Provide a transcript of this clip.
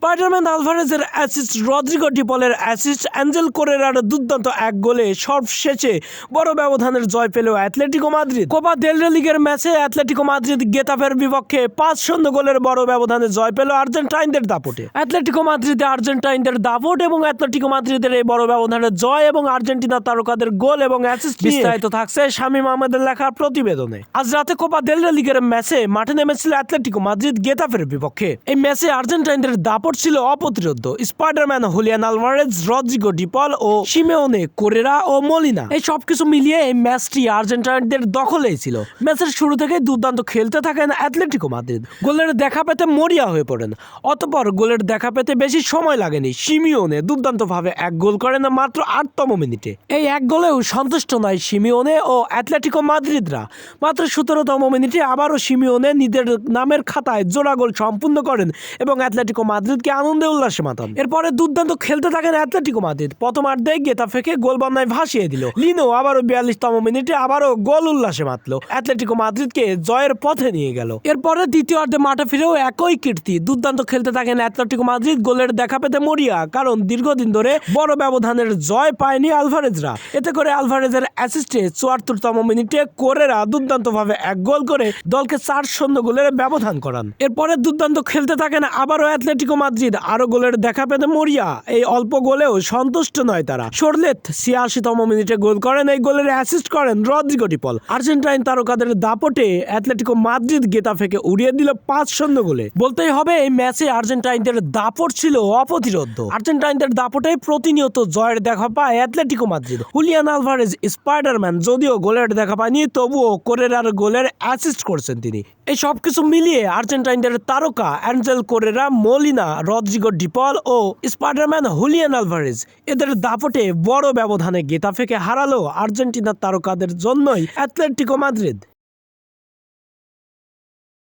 Spiderman আলভারেজের assist Rodrigo ডিপলের assist Angel কোরেরার দুর্দান্ত এক গোলে সর্বশেষে বড় ব্যবধানের জয় পেল অ্যাথলেটিকো মাদ্রিদ। কোপা দেলরে লিগের ম্যাচে অ্যাথলেটিকো মাদ্রিদ গেতাফের বিপক্ষে পাঁচ শূন্য গোলের বড় ব্যবধানে জয় পেল আর্জেন্টাইনদের দাপটে। অ্যাথলেটিকো মাদ্রিদে আর্জেন্টাইনদের দাপট এবং অ্যাথলেটিকো মাদ্রিদের এই বড় ব্যবধানের জয় এবং আর্জেন্টিনা তারকাদের গোল এবং অ্যাসিস্ট বিস্তারিত থাকছে শামীম আহমেদের লেখা প্রতিবেদনে। আজ রাতে কোপা দেলরে লিগের ম্যাচে মাঠে নেমেছিল অ্যাথলেটিকো মাদ্রিদ গেতাফের বিপক্ষে। এই ম্যাচে আর্জেন্টাইনদের দাপট ছিল অপ্রতিরোধ্য Spiderman Julian Alvarez, Rodrigo De Paul ও সিমেওনে কোরেরা ও মলিনা। এই সবকিছু মিলিয়ে এই ম্যাচটি আর্জেন্টাইনদের দখলেই ছিল। ম্যাচের শুরু থেকে দুর্দান্ত খেলতে থাকেন অ্যাথলেটিকো মাদ্রিদ। গোলের দেখা পেতে মরিয়া হয়ে পড়েন। অতপর গোলের দেখা পেতে বেশি সময় লাগেনি। সিমিওনে দুর্দান্তভাবে এক গোল করেন মাত্র আটতম মিনিটে। এই এক গোলেও সন্তুষ্ট নয় সিমিওনে ও অ্যাথলেটিকো মাদ্রিদরা। মাত্র সতেরোতম মিনিটে আবারও সিমিওনে নিজের নামের খাতায় জোড়া গোল সম্পূর্ণ করেন এবং অ্যাথলেটিকো মাদ্রিদকে আনন্দে উল্লাসে মাতান এরপরে দুর্দান্ত খেলতে থাকেন অ্যাথলেটিকো মাদ্রিদ। প্রথমার্ধে গেতাফেকে গোল বন্যায় ভাসিয়ে দিল। লিনো আবারও বিয়াল্লিশতম মিনিটে আবারও গোল উল্লাসে মাতলো। অ্যাথলেটিকো মাদ্রিদকে জয়ের পথে নিয়ে গেল। এরপরে দ্বিতীয়ার্ধে মাঠে ফিরেও একই কীর্তি। দুর্দান্ত খেলতে থাকেন অ্যাথলেটিকো মাদ্রিদ। গোলের দেখা পেতে মরিয়া, কারণ দীর্ঘদিন ধরে বড় ব্যবধানের জয় পায়নি আলভারেজরা। এতে করে আলভারেজের অ্যাসিস্টে চুয়াত্তরতম মিনিটে কোরেরা দুর্দান্তভাবে এক গোল করে দলকে চার শূন্য গোলের ব্যবধান করান। এরপরে দুর্দান্ত খেলতে থাকেন আবারও অ্যাথলেটিকো মাদ্রিদ আরও গোলের দেখা পেতে মরিয়া। এই অল্প গোলেও সন্তুষ্ট নয় তারা। সরলেত ছিয়াশিতম মিনিটে গোল করেন, এই গোলের অ্যাসিস্ট করেন রদ্রিগো ডিপল আর্জেন্টাইন তারকাদের দাপটে অ্যাথলেটিকো মাদ্রিদ গেতাফেকে উড়িয়ে দিল পাঁচ শূন্য গোলে। বলতেই হবে, এই ম্যাচে আর্জেন্টাইনদের দাপট ছিল অপ্রতিরোধ্য। আর্জেন্টাইনদের দাপটে প্রতিনিয়ত জয়ের দেখা পায় Atletico Madrid. Julian Alvarez Spiderman যদিও গোলের দেখা পায়নি, তবুও কোরেরার গোলের অ্যাসিস্ট করছেন তিনি। এই সব কিছু মিলিয়ে আর্জেন্টাইনদের তারকা Angel Correa, Molina Rodrigo De Paul ও স্পাইডারম্যান হুলিয়ান আলভারেজ। এদের দাপটে বড় ব্যবধানে গেতাফেকে হারালো আর্জেন্টিনার তারকাদের জন্যই অ্যাথলেটিকো মাদ্রিদ।